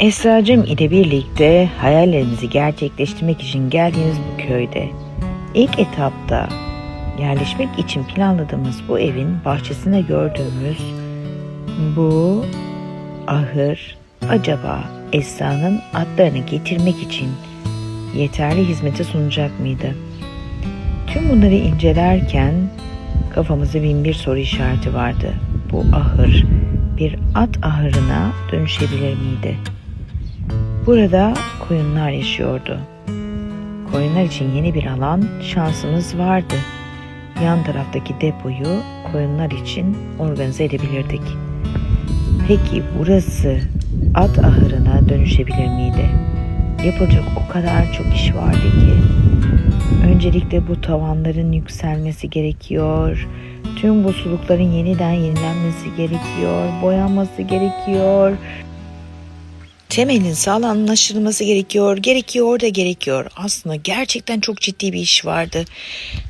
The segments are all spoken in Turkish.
Esra'cığım ile birlikte hayallerimizi gerçekleştirmek için geldiğimiz bu köyde ilk etapta yerleşmek için planladığımız bu evin bahçesinde gördüğümüz bu ahır acaba Esra'nın atlarını getirmek için yeterli hizmeti sunacak mıydı? Tüm bunları incelerken kafamızda bin bir soru işareti vardı. Bu ahır bir at ahırına dönüşebilir miydi? Burada koyunlar yaşıyordu. Koyunlar için yeni bir alan şansımız vardı. Yan taraftaki depoyu koyunlar için organize edebilirdik. Peki burası at ahırına dönüşebilir miydi? Yapılacak o kadar çok iş vardı ki. Öncelikle bu tavanların yükselmesi gerekiyor. Tüm bu sulukların yeniden yenilenmesi gerekiyor. Boyanması gerekiyor. Temelin sağlamlaştırılması gerekiyor. Gerekiyor da gerekiyor. Aslında gerçekten çok ciddi bir iş vardı.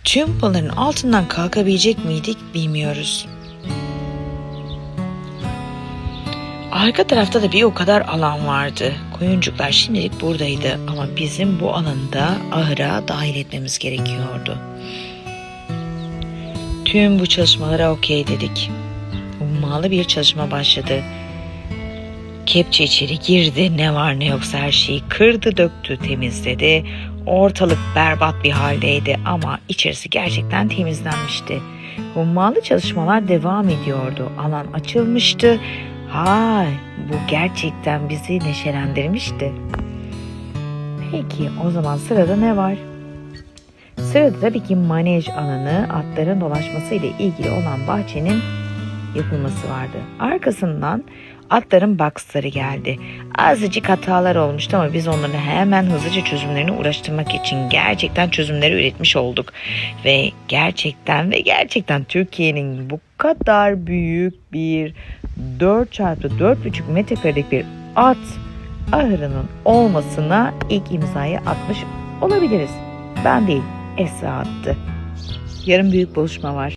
Tüm bunların altından kalkabilecek miydik bilmiyoruz. Arka tarafta da bir o kadar alan vardı. Koyuncuklar şimdilik buradaydı ama bizim bu alanı ahıra dahil etmemiz gerekiyordu. Tüm bu çalışmalara okey dedik. Ummalı bir çalışma başladı. Kepçe içeri girdi. Ne var ne yoksa her şeyi kırdı, döktü, temizledi. Ortalık berbat bir haldeydi ama içerisi gerçekten temizlenmişti. Hummalı çalışmalar devam ediyordu. Alan açılmıştı. Hay, bu gerçekten bizi neşelendirmişti. Peki o zaman sırada ne var? Sırada tabii ki manej alanı atların dolaşması ile ilgili olan bahçenin yapılması vardı. Arkasından atların boxları geldi. Azıcık hatalar olmuştu ama biz onları hemen hızlıca çözümlerini uğraştırmak için gerçekten çözümleri üretmiş olduk. Ve gerçekten ve gerçekten Türkiye'nin bu kadar büyük bir 4 çarpı 4,5 metrekarelik bir at ahırının olmasına ilk imzayı atmış olabiliriz. Ben değil, Esra attı. Yarın büyük buluşma var.